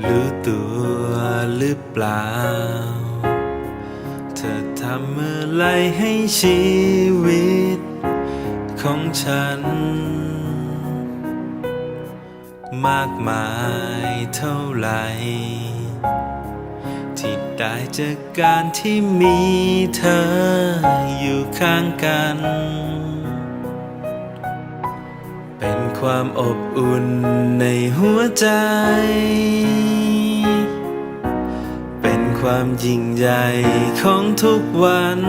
รู้ตัวหรือเปล่า เธอทำอะไรให้ชีวิตของฉัน มากมายเท่าไหร่ที่ได้จากการที่มีเธออยู่ข้างกัน เป็น ความอบอุ่นในหัวใจ เป็นความยิ่งใหญ่ของทุกวัน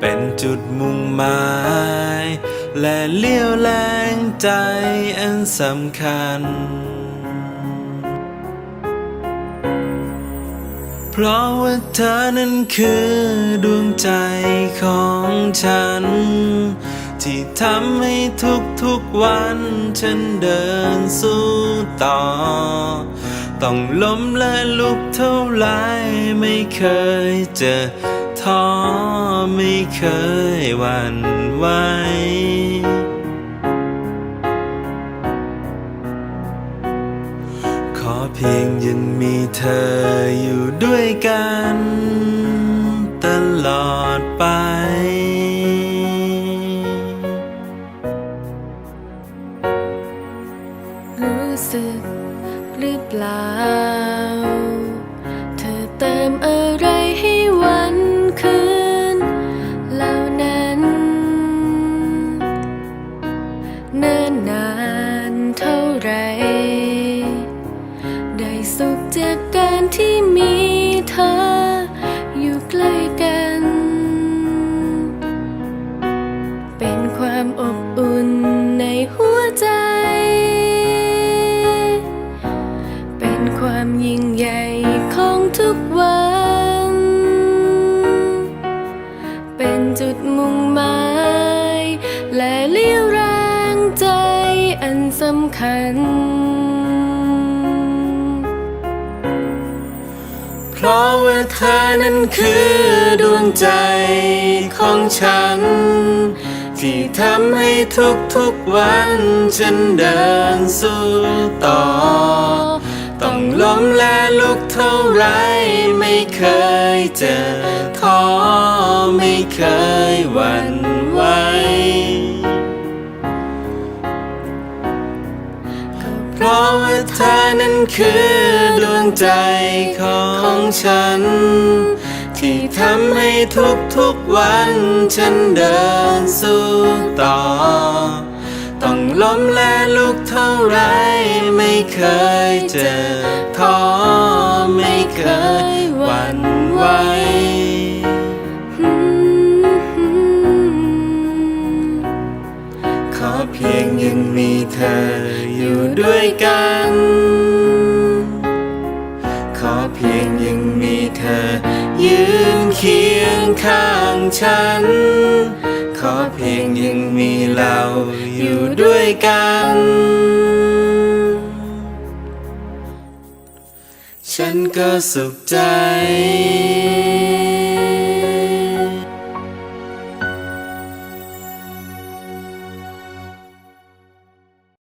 เป็นจุดมุ่งหมาย และเลี้ยวแรงใจอันสำคัญ เพราะว่าเธอนั้นคือดวงใจของฉัน ที่ทำให้ทุกๆวัน ฉันเดินสู้ต่อ ต้องล้มและลุกเท่าไรไม่เคยเจอท้อไม่เคยหวั่นไหวขอเพียงยังมีเธออยู่ด้วยกัน ตลอดไป รู้สึกหรือเปล่า เธอเติมอะไร ดมุ่งหมาย และเลี้ยวแรงใจอันสำคัญ เพราะว่าเธอนั้นคือดวงใจของฉัน ที่ทำให้ทุกๆวันฉันเดินสู้ต่อ ต้องล้มและลุกเท่าไรไม่เคยเจอท้อ ไม่เคยหวั่นไหวเพราะว่าเธอนั้นคือดวงใจของฉัน ที่ทำให้ทุกๆวันฉันเดินสู้ต่อ ต้องล้มและลุกเท่าไรไม่เคยเจอท้อไม่เคยหวั่นไหว อยู่ด้วยกัน ขอเพียงยังมีเธอ ยืนเคียงข้างฉัน ขอเพียงยังมีเราอยู่ด้วยกัน ฉันก็สุขใจ